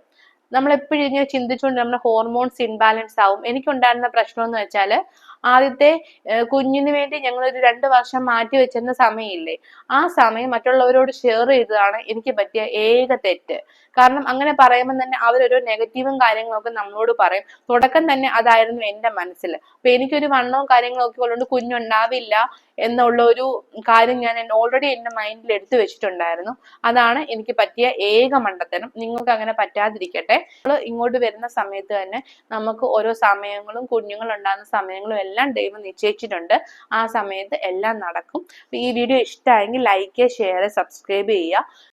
നമ്മൾ എപ്പോഴും ഇങ്ങനെ ചിന്തിച്ചുകൊണ്ട് നമ്മുടെ ഹോർമോൺസ് ഇൻബാലൻസ് ആവും. എനിക്കുണ്ടായിരുന്ന പ്രശ്നം എന്ന് വെച്ചാൽ ആദ്യത്തെ കുഞ്ഞിന് വേണ്ടി ഞങ്ങൾ ഒരു രണ്ട് വർഷം മാറ്റി വെച്ചിരുന്ന സമയമില്ലേ? ആ സമയം മറ്റുള്ളവരോട് ഷെയർ ചെയ്തതാണ് എനിക്ക് പറ്റിയ ഏക തെറ്റ്. കാരണം അങ്ങനെ പറയുമ്പോൾ തന്നെ അവരൊരു നെഗറ്റീവും കാര്യങ്ങളൊക്കെ നമ്മളോട് പറയും. തുടക്കം തന്നെ അതായിരുന്നു എന്റെ മനസ്സിൽ. അപ്പൊ എനിക്കൊരു വണ്ണവും കാര്യങ്ങളൊക്കെ ഉള്ളതുകൊണ്ട് കുഞ്ഞുണ്ടാവില്ല എന്നുള്ള ഒരു കാര്യം ഞാൻ ഓൾറെഡി എന്റെ മൈൻഡിൽ എടുത്തു വെച്ചിട്ടുണ്ടായിരുന്നു. അതാണ് എനിക്ക് പറ്റിയ ഏക മണ്ടത്തനം നിങ്ങൾക്ക് അങ്ങനെ പറ്റാതിരിക്കട്ടെ. നമ്മൾ ഇങ്ങോട്ട് വരുന്ന സമയത്ത് തന്നെ നമുക്ക് ഓരോ സമയങ്ങളും കുഞ്ഞുങ്ങൾ ഉണ്ടാകുന്ന സമയങ്ങളും എല്ലാം ദൈവം നിശ്ചയിച്ചിട്ടുണ്ട്. ആ സമയത്ത് എല്ലാം നടക്കും. ഈ വീഡിയോ ഇഷ്ടമായെങ്കിൽ ലൈക്ക് ഷെയർ സബ്സ്ക്രൈബ് ചെയ്യുക.